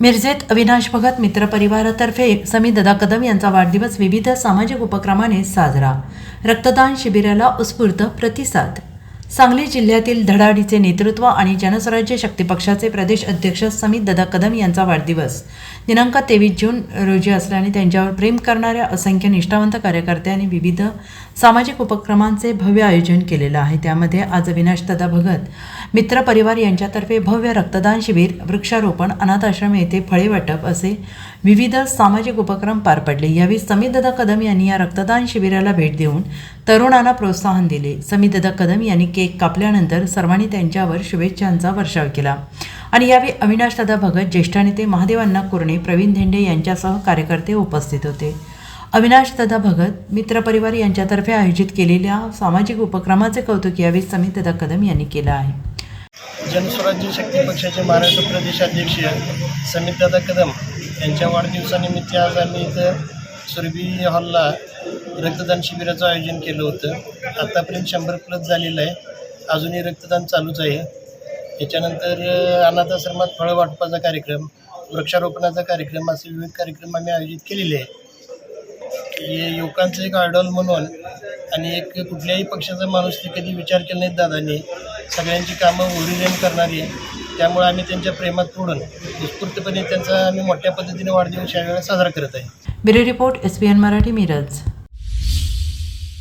मिरजेत अविनाश भगत मित्र परिवारातर्फे समी ददा कदम यांचा वाढदिवस विविध सामाजिक उपक्रमाने साजरा. रक्तदान शिबिराला उत्स्फूर्त प्रतिसाद. सांगली जिल्ह्यातील धडाडीचे नेतृत्व आणि जनस्वराज्य शक्ती पक्षाचे प्रदेश अध्यक्ष समित ददा कदम यांचा वाढदिवस. दिनांक तेवीस जून रोजी असल्याने त्यांच्यावर प्रेम करणाऱ्या असंख्य निष्ठावंत कार्यकर्त्यांनी विविध सामाजिक उपक्रमांचे भव्य आयोजन केलेलं आहे. त्यामध्ये आज अविनाश दादा भगत मित्र परिवार यांच्यातर्फे भव्य रक्तदान शिबिर वृक्षारोपण अनाथाश्रम येथे फळे वाटप असे विविध सामाजिक उपक्रम पार पडले. यावेळी समीददा कदम यांनी या रक्तदान शिबिराला भेट देऊन तरुणांना प्रोत्साहन दिले. समीददा कदम यांनी केक कापल्यानंतर सर्वांनी त्यांच्यावर शुभेच्छांचा वर्षाव केला. आणि यावेळी अविनाश दादा भगत ज्येष्ठ नेते महादेवांना कुरणे प्रवीण धेंडे यांच्यासह कार्यकर्ते उपस्थित होते. अविनाश दादा भगत मित्रपरिवार यांच्यातर्फे आयोजित केलेल्या सामाजिक उपक्रमाचे कौतुक यावेळी समित दादा कदम यांनी केलं आहे. जनस्वराज्य शक्ती पक्षाचे महाराष्ट्र प्रदेशाध्यक्ष समितदादा कदम यांच्या वाढदिवसानिमित्त आज आम्ही इथं सुरभी हॉलला रक्तदान शिबिराचं आयोजन केलं होतं. आत्तापर्यंत शंभर प्लस झालेलं आहे. अजूनही रक्तदान चालूच आहे. त्याच्यानंतर अनाथाश्रमात फळं वाटपाचा कार्यक्रम वृक्षारोपणाचा कार्यक्रम असे विविध कार्यक्रम आम्ही आयोजित केलेले आहे युवकांचं एक आयडॉल म्हणून आणि एक कुठल्याही पक्षाचा माणूस ते कधी विचार केला नाहीत दादांनी. सगळ्यांची कामं ओरिजिन करणारी आहे. त्यामुळे आम्ही त्यांच्या प्रेमात पुढून उत्स्फूर्तपणे त्यांचा आम्ही मोठ्या पद्धतीने वाढदिवस यावेळेला साजरा करत आहे. Bureau report S P N Marathi Miraj.